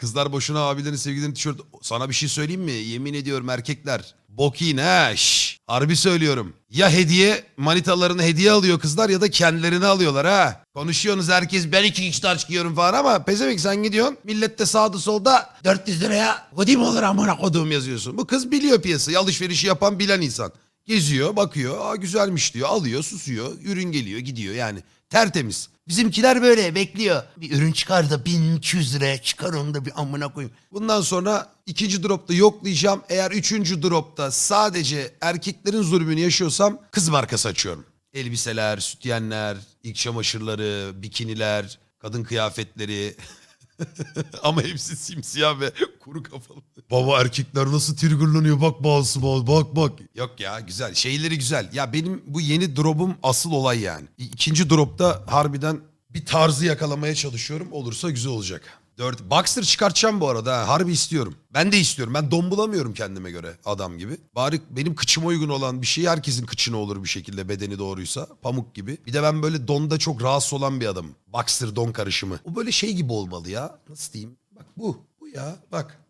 Kızlar boşuna abilerin sevgilerin tişört. Sana bir şey söyleyeyim mi? Yemin ediyorum erkekler. Bok yiyin şş. Harbi söylüyorum. Ya hediye manitalarını hediye alıyor kızlar ya da kendilerini alıyorlar ha. Konuşuyorsunuz herkes ben iki x giyiyorum falan ama pezevenk sen gidiyorsun. Millet de sağda solda 400 liraya hoodie mi olur amına kodum yazıyorsun. Bu kız biliyor piyasayı alışverişi yapan bilen insan. Geziyor bakıyor aa güzelmiş diyor alıyor susuyor ürün geliyor gidiyor yani tertemiz. Bizimkiler böyle bekliyor. Bir ürün çıkar da 1200 liraya çıkar onu da bir amına koyayım. Bundan sonra ikinci dropta yoklayacağım. Eğer üçüncü dropta sadece erkeklerin zulmünü yaşıyorsam kız markası açıyorum. Elbiseler, sütyenler, ilk çamaşırları, bikiniler, kadın kıyafetleri. Ama hepsi simsiyah ve kuru kafalı. Baba erkekler nasıl triggerlanıyor bak bazısı bak bak bak. Yok ya güzel şeyleri güzel. Ya benim bu yeni drop'um asıl olay yani. İkinci drop'ta harbiden bir tarzı yakalamaya çalışıyorum. Olursa güzel olacak. Dört. Boxer çıkartacağım bu arada. ha. Harbi istiyorum. Ben de istiyorum. Ben don bulamıyorum kendime göre adam gibi. Bari benim kıçıma uygun olan bir şey herkesin kıçına olur bir şekilde bedeni doğruysa. Pamuk gibi. Bir de ben böyle donda çok rahatsız olan bir adamım. Boxer don karışımı. O böyle şey gibi olmalı ya. Nasıl diyeyim? Bak bu. Bu ya. Bak.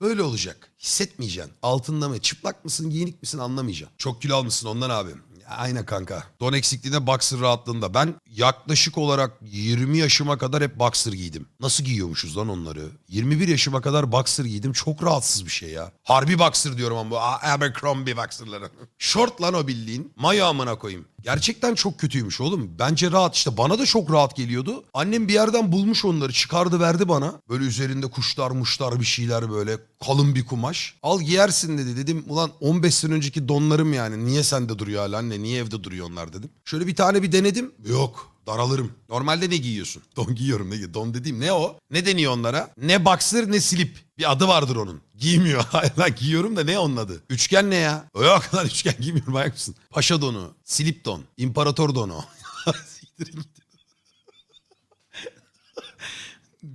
Böyle olacak. Hissetmeyeceksin. Altında mı? Çıplak mısın, giyinik misin anlamayacaksın. Çok kilo almışsın ondan abi. Aynen kanka. Don eksikliğinde boxer rahatlığında. Ben yaklaşık olarak 20 yaşıma kadar hep boxer giydim. Nasıl giyiyormuşuz lan onları? 21 yaşıma kadar boxer giydim. Çok rahatsız bir şey ya. Harbi boxer diyorum ama bu Abercrombie boxerları. Short lan o bildiğin. Mayo amına koyayım. Gerçekten çok kötüymüş oğlum. Bence rahat işte. Bana da çok rahat geliyordu. Annem bir yerden bulmuş onları. Çıkardı verdi bana. Böyle üzerinde kuşlar muşlar bir şeyler böyle. Kalın bir kumaş. Al giyersin dedi. Dedim ulan 15 sene önceki donlarım yani. Niye sende duruyor hala anne? Niye evde duruyor onlar dedim. Şöyle bir tane bir denedim. Yok. Daralırım. Normalde ne giyiyorsun? Don giyiyorum ne Don dediğim ne o? Ne deniyor onlara? Ne boxer ne slip. Bir adı vardır onun. Giymiyor. Hayır lan giyiyorum da ne onun adı? Üçgen ne ya? Yok lan üçgen giymiyorum ayak mısın? Paşa donu, slip don, imparator donu.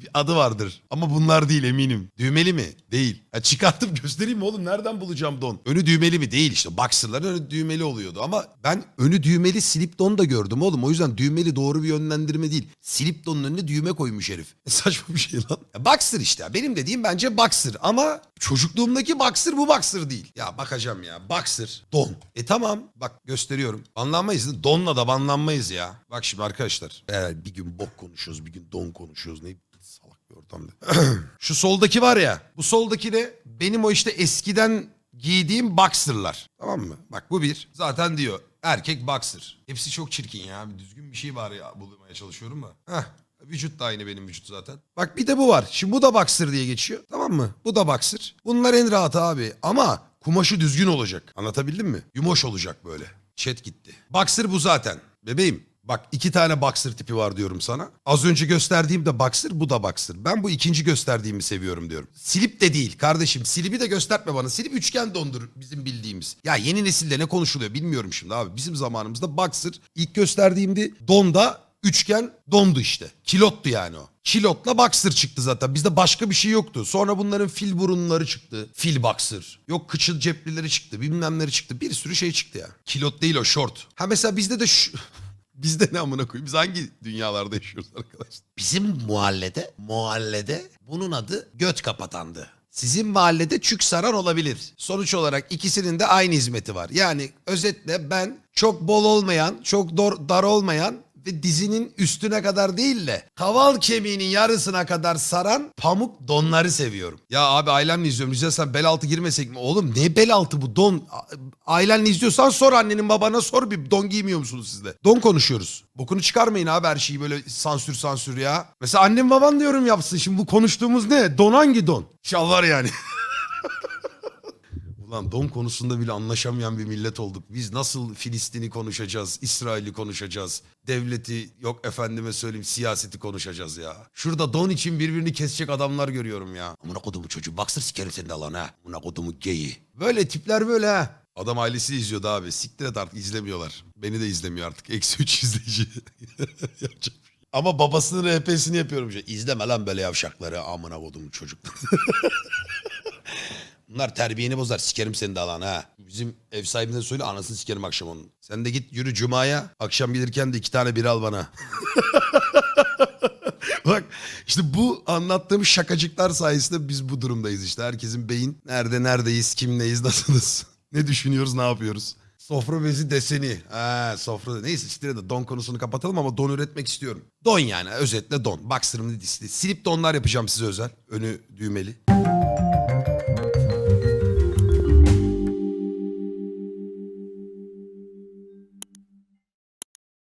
Bir adı vardır. Ama bunlar değil eminim. Düğmeli mi? Değil. Ya çıkartıp göstereyim mi oğlum? Nereden bulacağım don? Önü düğmeli mi? Değil işte. Boxer'ların önü düğmeli oluyordu. Ama ben önü düğmeli slip don da gördüm oğlum. O yüzden düğmeli doğru bir yönlendirme değil. Slip donun önüne düğme koymuş herif. E, saçma bir şey lan. Ya boxer işte. Benim dediğim bence boxer. Ama çocukluğumdaki boxer bu boxer değil. Ya bakacağım ya. Boxer. Don. E tamam. Bak gösteriyorum. Banlanmayız. Donla da banlanmayız ya. Bak şimdi arkadaşlar. Eğer bir gün bok konuşuyoruz. Bir gün don konuşuyoruz. Ne salak bir ortamda. Şu soldaki var ya. Bu soldaki de benim o işte eskiden giydiğim boxer'lar. Tamam mı? Bak bu bir. Zaten diyor erkek boxer. Hepsi çok çirkin ya. Bir düzgün bir şey var ya bulmaya çalışıyorum da. Heh. Vücut da aynı benim vücut zaten. Bak bir de bu var. Şimdi bu da boxer diye geçiyor. Tamam mı? Bu da boxer. Bunlar en rahat abi. Ama kumaşı düzgün olacak. Anlatabildim mi? Yumoş olacak böyle. Chat gitti. Boxer bu zaten. Bebeğim Bak iki tane boxer tipi var diyorum sana. Az önce gösterdiğim de boxer bu da boxer. Ben bu ikinci gösterdiğimi seviyorum diyorum. Slip de değil kardeşim. Slip'i de gösterme bana. Slip üçgen dondur bizim bildiğimiz. Ya yeni nesilde ne konuşuluyor bilmiyorum şimdi abi. Bizim zamanımızda boxer ilk gösterdiğimde donda üçgen dondu işte. Kilottu yani o. Kilotla boxer çıktı zaten. Bizde başka bir şey yoktu. Sonra bunların fil burunları çıktı. Fil boxer. Yok kıçıl ceplileri çıktı. Bilmemleri çıktı. Bir sürü şey çıktı ya. Kilot değil o short. Ha mesela bizde de şu... Bizde ne amına koyayım? Biz hangi dünyalarda yaşıyoruz arkadaşlar? Bizim mahallede, mahallede bunun adı göt kapatandı. Sizin mahallede çük saran olabilir. Sonuç olarak ikisinin de aynı hizmeti var. Yani özetle ben çok bol olmayan, çok dar olmayan dizinin üstüne kadar değil de kaval kemiğinin yarısına kadar saran pamuk donları seviyorum. Ya abi ailemle izliyorum. Rica sen bel altı girmesek mi? Oğlum ne bel altı bu don? Ailenle izliyorsan sor annenin babana sor bir don giymiyor musunuz siz de? Don konuşuyoruz. Bokunu çıkarmayın abi her şeyi böyle sansür sansür ya. Mesela annem baban diyorum yapsın. Şimdi bu konuştuğumuz ne? Don hangi don? Şalvar yani. Ulan don konusunda bile anlaşamayan bir millet olduk. Biz nasıl Filistin'i konuşacağız, İsrail'i konuşacağız, devleti yok efendime söyleyeyim siyaseti konuşacağız ya. Şurada don için birbirini kesecek adamlar görüyorum ya. Amına kodumu çocuğu baksır sikerim seni de lan ha. Amına kodumu geyi. Böyle tipler böyle ha. Adam ailesi izliyordu abi. Siktir et artık izlemiyorlar. Beni de izlemiyor artık. Eksi üç izleyici. Yapacak şey. Ama babasının RP'sini yapıyorum. Şey. İzleme lan böyle yavşakları amına kodumu çocuklar. Bunlar terbiyeni bozar. Sikerim seni de alan ha. Bizim ev sahibine söyle anasını sikerim akşam onun. Sen de git yürü cumaya. Akşam gelirken de iki tane bir al bana. Bak işte bu anlattığım şakacıklar sayesinde biz bu durumdayız işte. Herkesin beyin nerede neredeyiz, kimleyiz, nasılız, ne düşünüyoruz, ne yapıyoruz. Sofra bezi deseni. Ha, sofra neyse işte de don konusunu kapatalım ama don üretmek istiyorum. Don yani özetle don. Boxer'ımı silip donlar yapacağım size özel. Önü düğmeli.